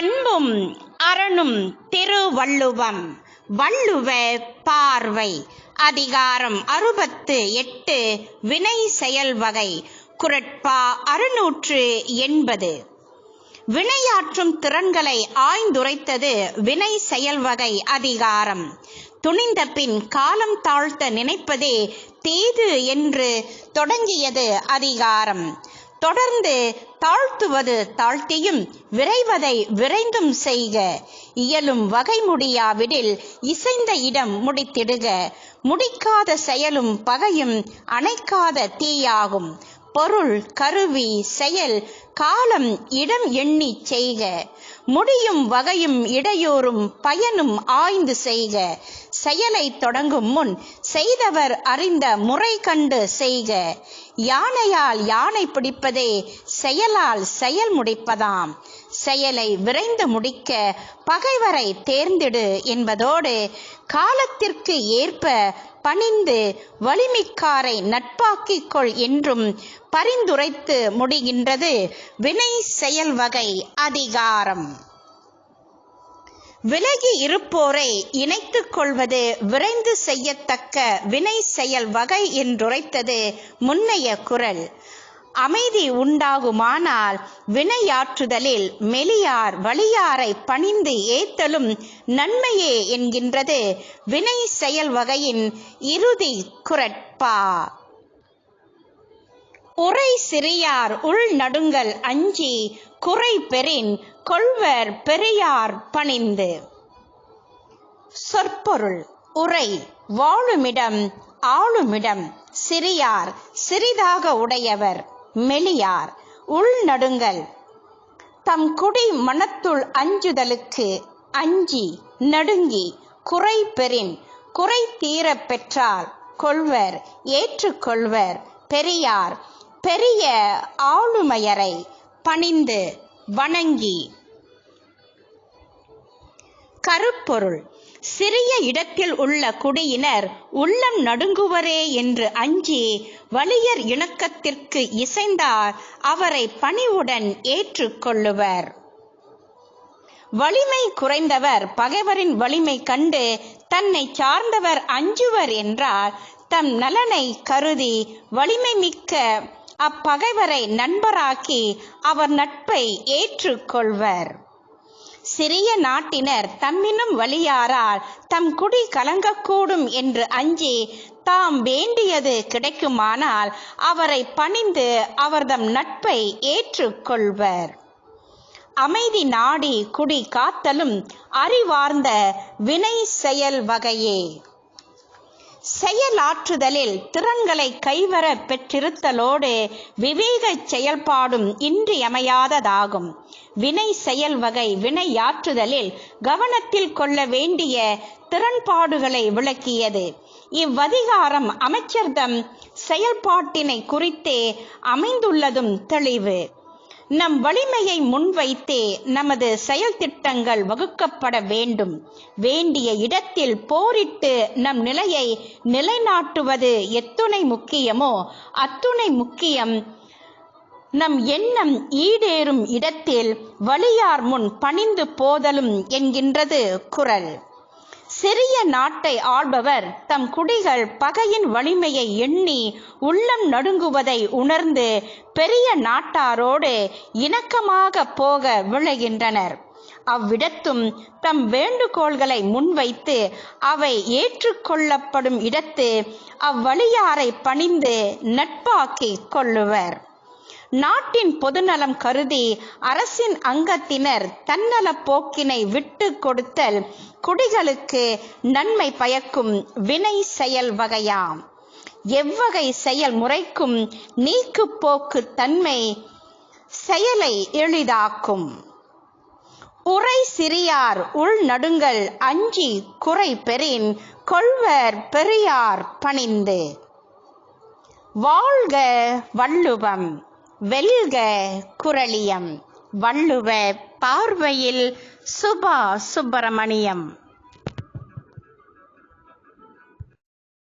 அன்பும் அரணும் திருவள்ளுவம். வள்ளுவ பார்வை. அதிகாரம் அறுபத்து எட்டு. வினை செயல் வகை. குரட்பா அறுநூற்று எண்பது. வினையாற்றும் திறன்களை ஆய்ந்துரைத்தது வினை செயல் வகை அதிகாரம். துணிந்த பின் காலம் தாழ்த்த நினைப்பதே தீது என்று தொடங்கியது அதிகாரம். தொடர்ந்து தாழ்த்துவது தாழ்த்தியும் விரைவதை விரைந்தும் செய்க. இயலும் வகை முடியாவிடில் இசைந்த இடம் முடித்திடுக. முடிக்காத செயலும் பகையும் அணைக்காத தீயாகும். பொருள் கருவி செயல் காலம் இடம் எண்ணி செய்க. முடியும் வகையும் இடையூறும் பயனும் ஆய்ந்து செய்க. செயலை தொடங்கும் முன் செய்தவர் அறிந்த முறை கண்டு செய்க. யானையால் யானை பிடிப்பதே செயலால் செயல் முடிப்பதாம். செயலை விரைந்து முடிக்க பகைவரை தேர்ந்திடு என்பதோடு காலத்திற்கு ஏற்ப பணிந்து வலிமிக்காரை நட்பாக்கிக் கொள் என்றும் பரிந்துரைத்து முடிகின்றது. வினை செயல் வகை அதிகாரம். விலகி இருப்போரை இணைத்துக் கொள்வது விரைந்து செய்யத்தக்க வினை செயல் வகை என்றுரைத்தது முன்னைய குரல். அமைதி உண்டாகுமானால் வினையாற்றுதலில் மெலியார் வலியாரை பணிந்து ஏத்தலும் நன்மையே என்கின்றது வினை செயல் வகையின் இறுதி குரட்பா. உரை சிறியார் உள் நடுங்கள் அஞ்சி குறை பெறின் கொள்வர் பெரியார் பணிந்து. சொற்பொருள் உரை வாழுமிடம் ஆளுமிடம் சிறியார் சிறிதாக உடையவர். மெலியார். உள்நடுங்கள் தம் குடி மனத்துள் அஞ்சுதலுக்கு அஞ்சி நடுங்கி குறை பெறின். குறை தீர பெற்றால் கொள்வர் ஏற்றுக்கொள்வர் பெரியார் பெரிய ஆளுமையரை பணிந்து வணங்கி கருப்பொருள். சிறிய இடத்தில் உள்ள குடியினர் உள்ளம் நடுங்குவரே என்று அஞ்சி வலியர் இணக்கத்திற்கு இசைந்தார் அவரை பணிவுடன் ஏற்றுக்கொள்ளுவர் வலிமை குறைந்தவர் பகைவரின் வலிமை கண்டு தன்னை சார்ந்தவர் அஞ்சுவர் என்றால் தம் நலனை கருதி வலிமை மிக்க அப்பகைவரை நண்பராக்கி அவர் நட்பை ஏற்றுக்கொள்வர் சிறிய நாட்டினர் தம்மினும் வலியாரால் தம் குடி கலங்கக்கூடும் என்று அஞ்சி தாம் வேண்டியது கிடைக்குமானால் அவரை பணிந்து அவர்தம் நட்பை ஏற்றுக்கொள்வர். அமைதி நாடி குடி காத்தலும் அறிவார்ந்த வினை செயல் வகையே. செயலாற்றுதலில் திறன்களை கைவர பெற்றிருத்தலோடு விவேக செயல்பாடும் இன்றியமையாததாகும். வினை செயல் வகை வினையாற்றுதலில் கவனத்தில் கொள்ள வேண்டிய திறன்பாடுகளை விளக்கியது. இவ்வதிகாரம் அமைச்சர்தம் செயல்பாட்டினை குறித்தே அமைந்துள்ளதும் தெளிவு. நம் வலிமையை முன்வைத்தே நமது செயல் திட்டங்கள் வகுக்கப்பட வேண்டும். வேண்டிய இடத்தில் போரிட்டு நம் நிலையை நிலைநாட்டுவது எத்துணை முக்கியமோ? அத்துணை முக்கியம் நம் எண்ணம் ஈடேறும் இடத்தில் வலியார் முன் பணிந்து போதலும் என்கின்றது குரல். சிறிய நாட்டை ஆள்பவர் தம் குடிகள் பகையின் வலிமையை எண்ணி உள்ளம் நடுங்குவதை உணர்ந்து பெரிய நாட்டாரோடு இணக்கமாக போக விளைகின்றனர் அவ்விடத்தும் தம் வேண்டுகோள்களை முன்வைத்து அவை ஏற்றுக்கொள்ளப்படும் இடத்து அவ்வழியாரை பணிந்து நட்பாக்கிக் கொள்ளுவர். நாட்டின் பொதுநலம் கருதி அரசின் அங்கத்தினர் தன்னல போக்கினை விட்டு கொடுத்தல் குடிகளுக்கு நன்மை பயக்கும் வினை செயல் வகையாம். எவ்வகை செயல் முறைக்கும் நீக்கு போக்கு தன்மை செயலை எளிதாக்கும். உரை சிறியார் உள் நடுங்கள் அஞ்சி குறை பெறின் கொள்வர் பெரியார் பணிந்து. வாழ்க வள்ளுவம் வெல்க குரலியம் வள்ளுவ பார்வையில் சுபா சுப்பிரமணியம்.